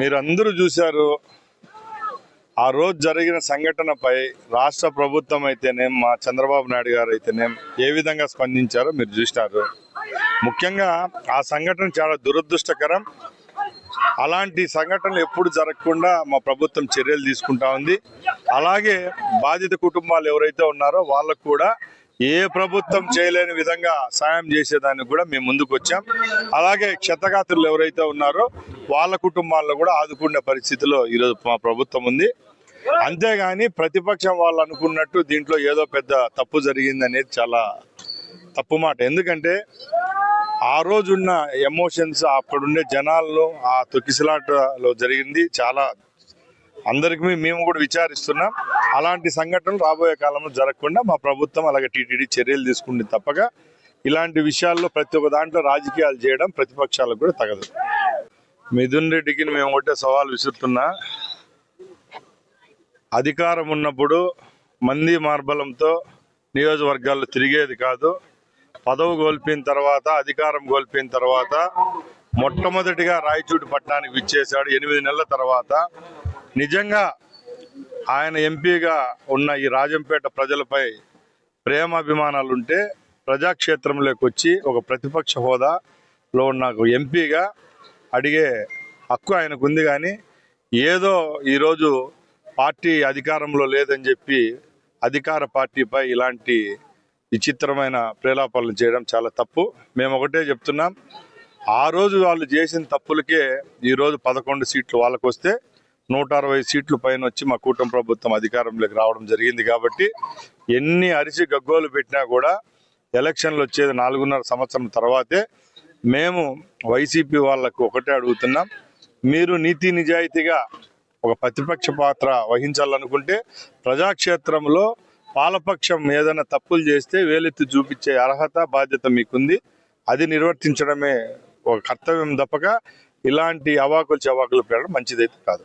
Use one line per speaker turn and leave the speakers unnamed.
మీరందరూ చూశారు. ఆ రోజు జరిగిన సంఘటనపై రాష్ట్ర ప్రభుత్వం అయితేనేం మా చంద్రబాబు నాయుడు గారు అయితేనేం ఏ విధంగా స్పందించారో మీరు చూసినారు. ముఖ్యంగా ఆ సంఘటన చాలా దురదృష్టకరం. అలాంటి సంఘటనలు ఎప్పుడు జరగకుండా మా ప్రభుత్వం చర్యలు తీసుకుంటా ఉంది. అలాగే బాధిత కుటుంబాలు ఎవరైతే ఉన్నారో వాళ్ళకు కూడా ఏ ప్రభుత్వం చేయలేని విధంగా సాయం చేసేదానికి కూడా మేము ముందుకు వచ్చాం అలాగే క్షతగాత్రులు ఎవరైతే ఉన్నారో వాళ్ళ కుటుంబాలను కూడా ఆదుకునే పరిస్థితిలో ఈరోజు మా ప్రభుత్వం ఉంది. అంతేగాని ప్రతిపక్షం వాళ్ళు అనుకున్నట్టు దీంట్లో ఏదో పెద్ద తప్పు జరిగింది అనేది చాలా తప్పు మాట. ఎందుకంటే ఆ రోజున్న ఎమోషన్స్ అక్కడుండే జనాల్లో ఆ తొక్కిసలాటలో జరిగింది. చాలా అందరికీ మేము కూడా విచారిస్తున్నాం. అలాంటి సంఘటనలు రాబోయే కాలంలో జరగకుండా మా ప్రభుత్వం అలాగే టీటీడీ చర్యలు తీసుకుంటే తప్పగా ఇలాంటి విషయాల్లో ప్రతి ఒక్క దాంట్లో రాజకీయాలు చేయడం ప్రతిపక్షాలకు కూడా తగదు. మిథున్ రెడ్డికి మేము ఒకటే సవాల్ విసురుతున్నా. అధికారం ఉన్నప్పుడు మంది మార్బలంతో నియోజకవర్గాల్లో తిరిగేది కాదు. పదవి కోల్పోయిన తర్వాత అధికారం కోల్పోయిన తర్వాత మొట్టమొదటిగా రాయచూటి పట్టణానికి విచ్చేశాడు. ఎనిమిది నెలల తర్వాత. నిజంగా ఆయన ఎంపీగా ఉన్న ఈ రాజంపేట ప్రజలపై ప్రేమాభిమానాలు ఉంటే ప్రజాక్షేత్రంలోకి వచ్చి ఒక ప్రతిపక్ష హోదాలో ఉన్న ఎంపీగా అడిగే హక్కు ఆయనకు ఉంది కానీ ఏదో ఈరోజు పార్టీ అధికారంలో లేదని చెప్పి అధికార పార్టీపై ఇలాంటి విచిత్రమైన ప్రేలాపనలు చేయడం చాలా తప్పు. మేము ఒకటే చెప్తున్నాం. ఆ రోజు వాళ్ళు చేసిన తప్పులకే ఈరోజు పదకొండు సీట్లు వాళ్ళకు వస్తే నూట అరవై సీట్లు పైన వచ్చి మా కూటమి ప్రభుత్వం అధికారంలోకి రావడం జరిగింది కాబట్టి ఎన్ని అరిసి గగ్గోలు పెట్టినా కూడా ఎలక్షన్లు వచ్చేది నాలుగున్నర సంవత్సరం తర్వాతే మేము వైసీపీ వాళ్ళకు ఒకటే అడుగుతున్నాం. మీరు నీతి నిజాయితీగా ఒక ప్రతిపక్ష పాత్ర వహించాలనుకుంటే ప్రజాక్షేత్రంలో పాలపక్షం ఏదైనా తప్పులు చేస్తే వేలెత్తి చూపించే అర్హత బాధ్యత మీకుంది. అది నిర్వర్తించడమే ఒక కర్తవ్యం తప్పక. ఇలాంటి అవాకులు చవాకులు పెట్టడం మంచిదైతే కాదు.